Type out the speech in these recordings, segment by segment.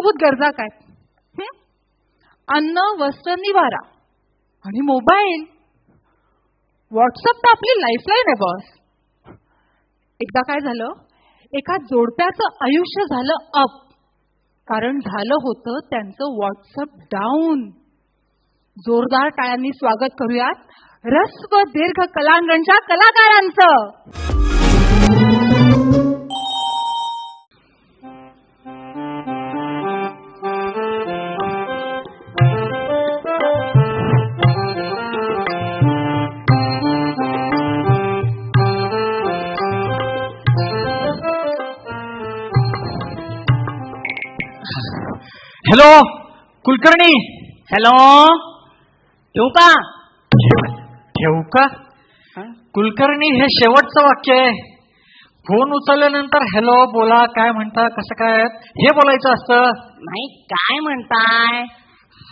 मूलभूत गरजा काय? अन्न वस्त्र निवारा. आणि मोबाईल. व्हॉट्सअप तर आपली लाईफलाईन आहे बॉस एकदा काय झालं? एका जोडप्याचं आयुष्य झालं अप कारण झालं होतं त्यांचं व्हॉट्सअप डाऊन जोरदार टाळ्यांनी स्वागत करूयात. रस्व दीर्घ कलांगणच्या कलाकारांचं. हॅलो कुलकर्णी. हॅलो. ठेवू का? ठेवू का? कुलकर्णी हे शेवटचं वाक्य आहे. फोन उचलल्यानंतर हॅलो बोला काय म्हणता कसं काय हे बोलायचं असतं. नाही काय म्हणताय?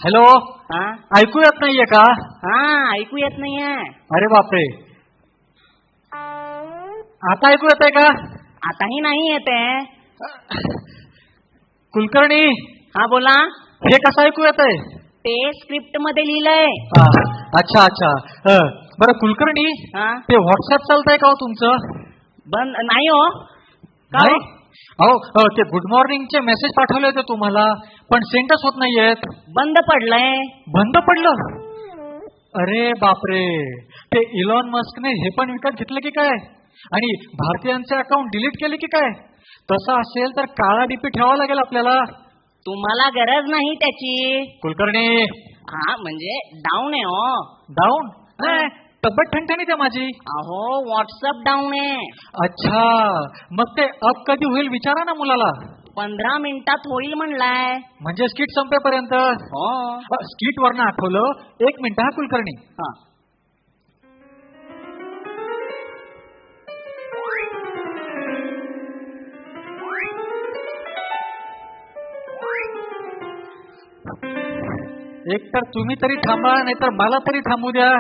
हॅलो हा? ऐकू येत नाहीये का? हा ऐकू येत नाहीये. अरे बापरे. आता ऐकू येत आहे का? आताही नाही येते. कुलकर्णी हा बोला. हे कसं ऐकू येत आहे? ते स्क्रिप्टमध्ये लिहिलंय. अच्छा अच्छा. बरं कुलकर्णी हा. ते व्हॉट्सअप चालतंय का हो तुमचं? बंद नाही हो. का नाही? हो? अहो अ, ते गुड मॉर्निंगचे मेसेज पाठवले होते तुम्हाला पण सेंडच होत नाहीयेत बंद पडलंय. बंद पडलं? अरे बापरे. ते इलॉन मस्कने हे पण विकत घेतलं की काय? आणि भारतीयांचे अकाउंट डिलीट केले की काय? तसं असेल तर काळा डीपी ठेवावा लागेल आपल्याला. तुम्हाला गरज नाही त्याची. कुलकर्णी. हा म्हणजे डाऊन आहे हो. डाऊन तब्येत ठणठणीत आहे माझी. अहो व्हॉट्सअप डाऊन आहे. अच्छा. मग ते अप कधी होईल विचारा ना मुलाला. पंधरा मिनिटात होईल म्हणलाय. म्हणजे स्किट संपेपर्यंत. हो. स्किट वरनं आठवलं. एक मिनिट हा कुलकर्णी. हा. एक तर तुम्ही तरी थांबा नाहीतर मला तरी थांबू द्या.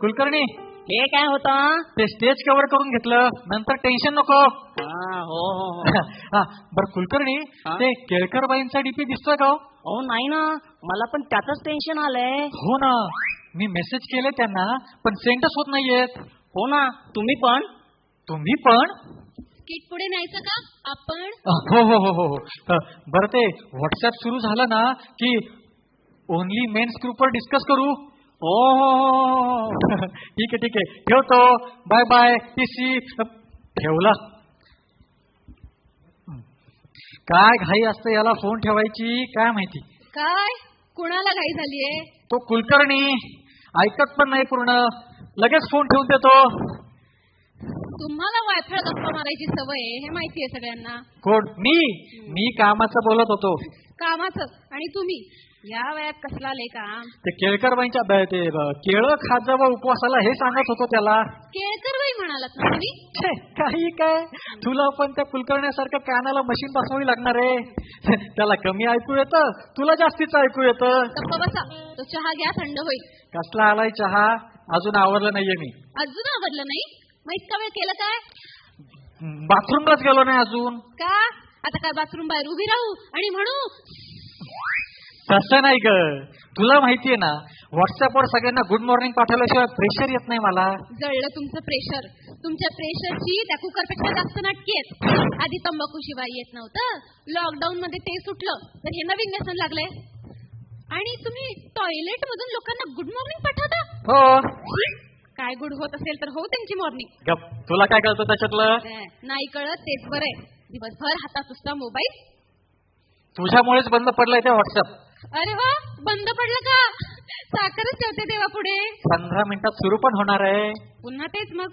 कुलकर्णी हे काय होतं? ते स्टेज कव्हर करून घेतलं. नंतर टेन्शन नको. हा हो हो हो. बरं कुलकर्णी हा? ते केळकर बाईंचा डीपी दिसतोय का हो? हो नाही ना. मला पण त्याच टेन्शन आलंय. हो ना. मी मेसेज केले त्यांना पण सेंडच होत नाहीयेत. हो ना. तुम्ही पण? तुम्ही पण? किट पुढे न्यायचं का? आपण? हो हो हो हो हो. बरं ते व्हॉट्सअप सुरू झालं ना की ओनली मेन्स ग्रुपवर डिस्कस करू? हो ठीक आहे ठीक आहे. ठेवतो. बाय बाय टीसी ठेवला. काय घाई असते याला फोन ठेवायची? काय माहिती? काय? कुणाला घाई झालीये? तो कुलकर्णी. ऐकत पण नाही पूर्ण. लगेच फोन ठेवून देतो. तुम्हाला वायफळ गप्पा मारायची सवय आहे हे माहिती आहे सगळ्यांना. कोण? मी? मी कामाचं बोलत होतो. कामाचं. आणि तुम्ही? या वयात कसला आले काम? ते केळकर बाईंच्या ब- ते ब- केळं खात जावं उपवासाला हे सांगत होतो त्याला. केळकर बाई म्हणालात ना तुम्ही? छे, काही काय? तुला पण त्या कुलकर्ण्यासारखं कानाला मशीन बसवावी लागणार आहे. त्याला कमी ऐकू येतं तुला जास्तीच ऐकू येतं. गप्पा बसा तो चहा घ्या थंड होईल. कसला आलाय चहा? अजून आवरलं नाहीये मी. अजून आवडलं नाही? मग इतका वेळ केलं काय? बाथरूमलाच गेलो नाही अजून. का? आता काय बाथरूम बाहेर उभी राहू आणि म्हणू तसं नाही ग. तुला माहितीये ना व्हॉट्सअपवर सगळ्यांना गुड मॉर्निंग पाठवल्याशिवाय प्रेशर येत नाही मला. जळलं तुमचं प्रेशर तुमच्या प्रेशरची त्या कुकरपेक्षा जास्त नाटकी आहेत. आधी तंबाखू शिवाय येत नव्हतं. लॉकडाऊन मध्ये ते सुटलं. तर हे नवीन व्यसन लागलंय. आणि तुम्ही टॉयलेट मधून लोकांना गुड मॉर्निंग पाठवता? हो. काय गुड होत असेल तर हो त्यांची मॉर्निंग तुला काय कळतं त्याच्यातलं? नाही कळत. तेच बरं आहे. दिवसभर हातात मोबाईल तुझ्यामुळेच बंद पडलाय ते व्हॉट्सअप अरे वा बंद पडलं का? साखरच ठेवते देवा पुढे. पंधरा मिनिटात सुरू पण होणार आहे. पुन्हा तेच मग.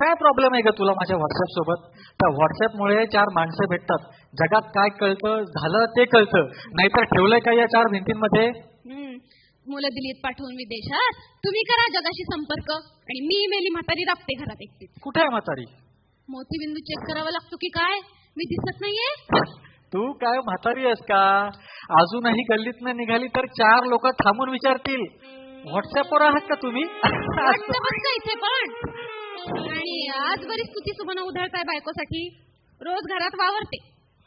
काय प्रॉब्लेम आहे का तुला माझ्या व्हॉट्सअप सोबत? त्या व्हॉट्सअप मुळे चार माणसं भेटतात. जगात काय कळतं झालं ते कळतं. नाहीतर ठेवलंय का या चार भिंतींमध्ये. मुलं दिलीत पाठवून विदेशात. तुम्ही करा जगाशी संपर्क. आणि मी मेली म्हातारी राबते घरात एकटीच. कुठे आहे म्हातारी? मोतीबिंदू चेक करावा लागतो की काय? मी दिसत नाहीये. तू काय म्हातारी आहेस का? अजूनही गल्लीतनं निघाली तर चार लोक थांबून विचारतील व्हॉट्सअपवर आहात का तुम्ही? इथे पण. आणि आज बरीच स्तुती सुमन उधळताय बायकोसाठी. रोज घरात वावरते.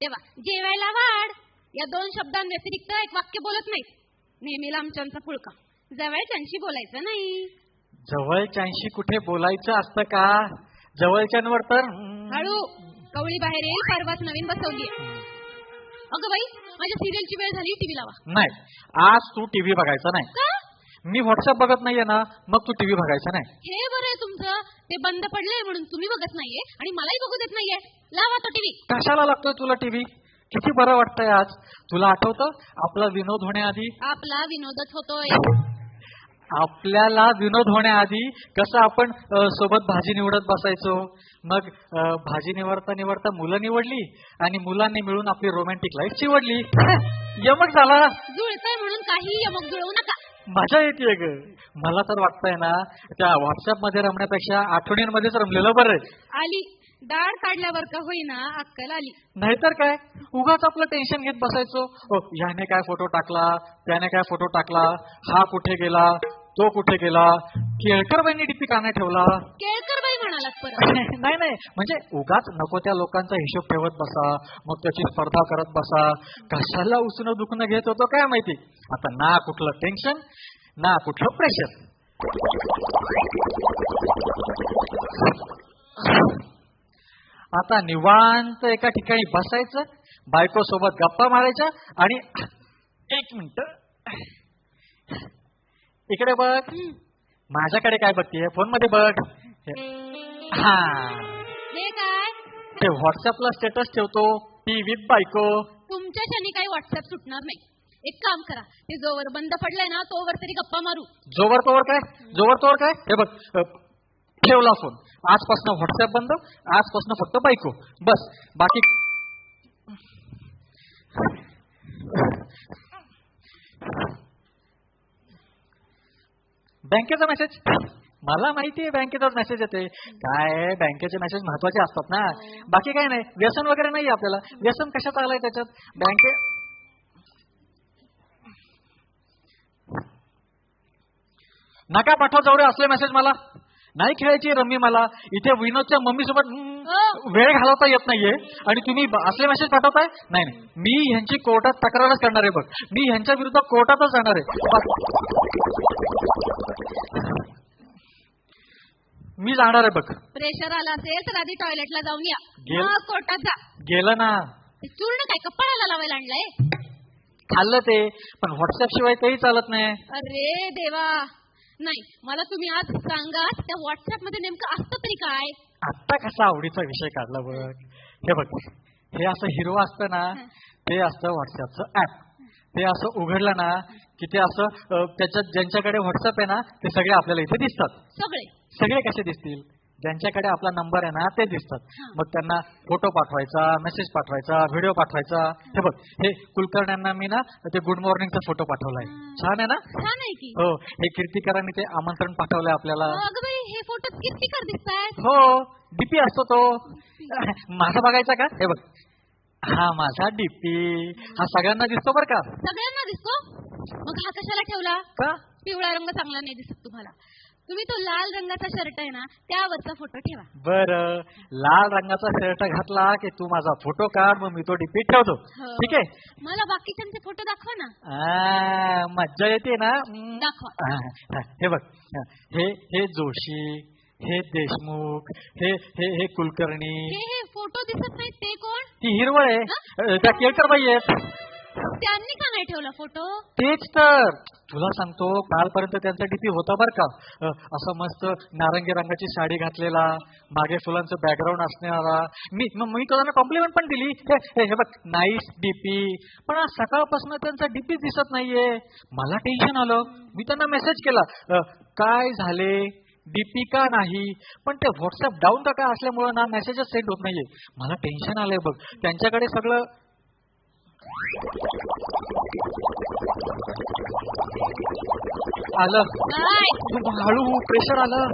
तेव्हा जेवायला वाढ. या दोन शब्दांव्यतिरिक्त एक वाक्य बोलत नाहीत. नेहमी लांबच्यांचा फुलका. जवळच्यांशी बोलायचं नाही. जवळच्यांशी कुठे बोलायचं असतं का? जवळच्यांवर तर हळू. कवळी बाहेर येईल परवाच नवीन बसवली अगं बाई माझ्या सिरियलची वेळ झाली टीव्ही लावा. नाही आज तू टीव्ही बघायचा नाही. का? मी व्हॉट्सअप बघत नाहीये ना मग तू टीव्ही बघायचा नाही. हे बरं आहे तुमचं. ते बंद पडलंय म्हणून तुम्ही बघत नाहीये आणि मलाही बघू देत नाहीये. लावा तो टीव्ही कशाला लागतोय तुला टीव्ही किती बरं वाटतंय आज? तुला आठवतं? आपला विनोद होण्याआधी? आपला विनोदच होतोय. आपल्याला विनोद होण्याआधी कसं आपण सोबत भाजी निवडत बसायचो? मग भाजी निवडता निवडता मुलं निवडली आणि मुलांनी मिळून आपली रोमॅन्टिक लाईफ चिवडली यमक झाला. जुळतंय म्हणून काही यमक जुळवू नका. मजा येते ग. मला तर वाटतंय ना त्या व्हॉट्सअपमध्ये रमण्यापेक्षा आठवणींमध्येच रमलेलं बरं. आली. दाढ काढल्यावर का होईना अक्कल आली. नाहीतर काय? उगाच आपलं टेन्शन घेत बसायचो. ह्याने काय फोटो टाकला? त्याने काय फोटो टाकला? हा कुठे गेला? तो कुठे गेला? केळकर बाईंनी डीपी का नाही ठेवला. केळकर बाई म्हणालात परत. नाही नाही. म्हणजे उगाच नको त्या लोकांचा हिशोब ठेवत बसा. मग त्याची स्पर्धा करत बसा. कशाला उसणं दुखणं घेत होतो काय माहिती? आता ना कुठलं टेन्शन ना कुठलं प्रेशर आता निवांत एका ठिकाणी बसायचं बायको सोबत गप्पा मारायच्या आणि एक मिनिट. इकडे बघ. माझ्याकडे काय बघतीये? फोनमध्ये बघ. हा. हे. काय? ते व्हॉट्सअपला स्टेटस ठेवतो. टी विथ बायको. तुमच्या क्षणी काही व्हॉट्सअप सुटणार नाही. एक काम करा. ते जोवर बंद पडलंय ना तोवर तरी गप्पा मारू. जोवर तोवर काय? जोवर तोवर काय? हे बघ ठेवला फोन. आजपासून व्हॉट्सअप बंद आजपासून फक्त बायको. बस बाकी बँकेचा मेसेज मला माहिती आहे बँकेचाच मेसेज येते काय बँकेचे मेसेज महत्त्वाचे असतात ना. बाकी काय नाही. व्यसन वगैरे नाही आपल्याला. व्यसन कशात आलंय त्याच्यात? बँके नका पाठवा जवळ असले मेसेज मला. नाही खेळायची रम्मी मला. इथे विनोदच्या मम्मी सोबत हम्म, वेळ घालवता येत नाहीये. आणि तुम्ही असले मेसेज पाठवताय? नाही नाही. मी ह्यांची कोर्टात तक्रारच करणार आहे बघ. मी ह्यांच्या विरुद्ध कोर्टातच जाणार आहे. मी जाणार आहे बघ. प्रेशर आला असेल तर आधी टॉयलेटला जाऊन या. गेल- मग कोर्टात जा. गेलं ना. ते चूर्ण काय कपाळाला लावायला आणलंय? खाल्लं ते पण व्हॉट्सअप शिवाय तेही चालत नाही. अरे देवा. नाही मला तुम्ही आज सांगा त्या व्हॉट्सअपमध्ये नेमकं असतं तरी काय? आत्ता कसा आवडीचा विषय काढला बघ. हे बघ हे असं हिरवं असतं ना ते असतं व्हॉट्सअपचं ऍप ते असं उघडलं ना की ते असं त्याच्यात ज्यांच्याकडे व्हॉट्सअप आहे ना ते सगळे आपल्याला इथे दिसतात. सगळे. सगळे कसे दिसतील? ज्यांच्याकडे आपला नंबर आहे ना ते दिसतात. मग त्यांना फोटो पाठवायचा मेसेज पाठवायचा व्हिडिओ पाठवायचा. हे. बघ हे कुलकर्ण्यांना मी ना ते गुड मॉर्निंगचा फोटो पाठवलाय. छान आहे ना? छान आहे की. हो हे कीर्तिकरांनी ते आमंत्रण पाठवलंय आपल्याला. हे फोटो कितीकर दिसतायत हो डीपी असतो तो. माझा बघायचा का? हे बघ. हा माझा डीपी. हा सगळ्यांना दिसतो बर का? सगळ्यांना दिसतो? मग हा कशाला ठेवला? का? पिवळा रंग चांगला नाही दिसत तुम्हाला. तुम्ही तो लाल रंगाचा शर्ट आहे ना त्यावरचा फोटो ठेवा. बर. लाल रंगाचा शर्ट घातला की तू माझा फोटो काढ मग मी तो डीपी ठेवतो. हो. ठीक आहे? मला बाकीच्यांचे फोटो दाखवा ना. आ, मज्जा येते ना. दाखवा. हा, बघ. हे हे जोशी. हे देशमुख हे हे हे कुलकर्णी. हे हे फोटो दिसत नाहीत ते कोण? ती हिरवळ आहे. त्या केळकर बाई आहेत. त्यांनी का नाही ठेवला फोटो तेच तर. तुला सांगतो कालपर्यंत त्यांचा डीपी होता बर का. असं मस्त नारंगी रंगाची साडी घातलेला मागे फुलांचं बॅकग्राऊंड असणारा. मी मग मी त्यांना कॉम्प्लिमेंट पण दिली. हे बघ नाईस डीपी पण आज सकाळपासून त्यांचा डीपी दिसत नाहीये. मला टेन्शन आलं. मी त्यांना मेसेज केला. काय झाले? डीपी का नाही. पण ते व्हॉट्सअप डाऊन का काय असल्यामुळं ना मेसेजच सेंड होत नाहीये. मला टेन्शन आलंय बघ. त्यांच्याकडे सगळं आलं. काय? हळू प्रेशर आलं.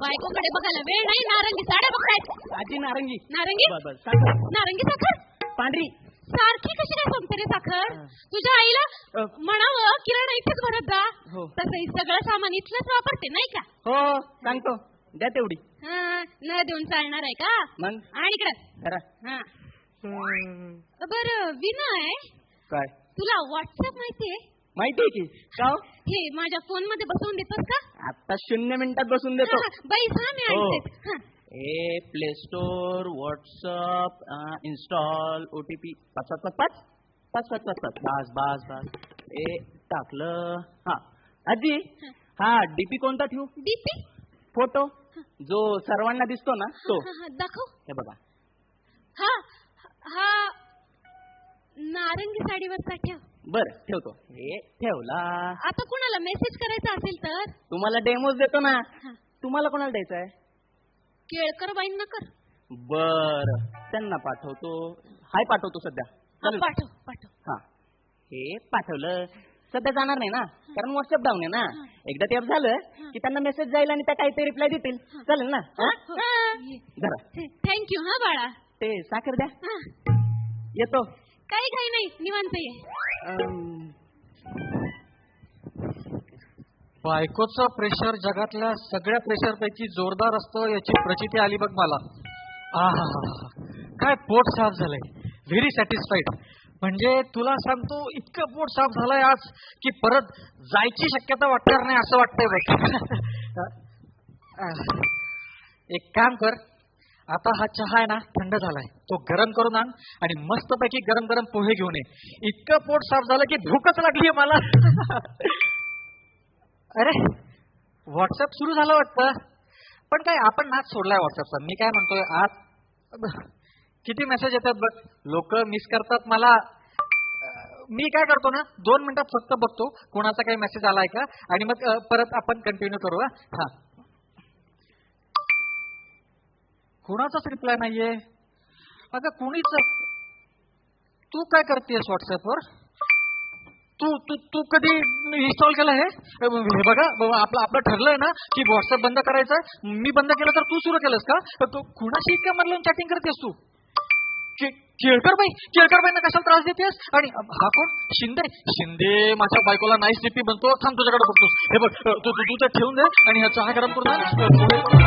बायकोकडे बघायला वेळ नाही. नारंगी साड्या बघतायत. आजी नारंगी. नारंगी? बर, बर. साखर. नारंगी साखर? पांढरी. सारखी कशी काय संपते रे साखर? तुझ्या आईला अ. म्हणावं किराणा इथेच भरत जा. हो. तसं सगळं सामान इथलंच वापरते नाही का? हो सांगतो. द्या तेवढी. हा, न देऊन चालणार आहे का? मग? आणि इकडं. करा हा. बर विनय काय? तुला व्हॉट्सअप माहितीये माहितीये की. का हो? हे माझ्या फोनमध्ये बसवून देतोस का? आता शून्य मिनिटात बसून देतो. हा, हा, बाई हा मी हो. आणते हा. ए play store WhatsApp install O T P पाच पाच पाच पाच पाच पाच पाच पाच. बस बस बस. ए टाकलं. हा. आजी हा. डीपी कोणता ठेवू? DP photo? जो सर्वांना दिसतो ना तो. हा, हा, दाखव. हे बघा. हा हा. नारंगी साडीवरचा ठेव. बर ठेवतो. हे ठेवला. आता कुणाला मेसेज करायचा असेल तर? तुम्हाला डेमोज देतो ना. हा, तुम्हाला कोणाला द्यायचा आहे केळकर बाईंना कर. बर. त्यांना पाठवतो. हाय पाठवतो सध्या. हा, चालेल? पाठव पाठव. हा. हे पाठवलं. सध्या जाणार नाही ना? कारण व्हॉट्सअप डाऊन आहे ना? एकदा ते झालं की त्यांना मेसेज जाईल आणि त्या काहीतरी रिप्लाय देतील. चालेल ना? हा? जरा थँक्यू हा बाळा. ते साखर द्या. हा, येतो. काही काही नाही. निवांत ये. बायकोचं प्रेशर जगातल्या सगळ्या प्रेशर पैकी जोरदार असतं याची प्रचिती आली बघ मला. आहा काय पोट साफ झालंय. व्हेरी सॅटिस्फाईड म्हणजे तुला सांगतो इतकं पोट साफ झालंय आज की परत जायची शक्यता वाटणार नाही असं वाटतंय बघ. एक काम कर आता हा चहा आहे ना थंड झालाय. तो गरम करून आण आणि मस्तपैकी गरम गरम पोहे घेऊन ये. इतकं पोट साफ झालं की भूकच लागली मला. अरे व्हॉट्सअप सुरू झालं वाटतं. पण काय आपण नाच सोडलाय व्हॉट्सअपचा मी काय म्हणतोय आज किती मेसेज येतात बघ. लोक मिस करतात मला. मी काय करतो ना दोन मिनिटात फक्त बघतो कोणाचा काही मेसेज आलाय का? आणि मग परत आपण कंटिन्यू करू हा. कोणाचाच रिप्लाय नाहीये. अगं कुणीच? तू काय करतेस व्हॉट्सअपवर तू तू तू कधी इन्स्टॉल केलं हे? हे बघा बाबा, आपलं आपलं ठरलंय ना की व्हॉट्सअप बंद करायचं मी बंद केलं तर तू सुरू केलंस का? तर तू कुणाशी इतक्या मला चॅटिंग करतेस तू? केळकर बाई केळकर बाईंना कशाला त्रास देतेस? आणि हा कोण? शिंदे. शिंदे माझ्या बायकोला नाईस डीपी बनतो थांब तुझ्याकडे बघतोस हे बघ तू तू तर ठेवून दे आणि हा चहा गरम करून पुढे-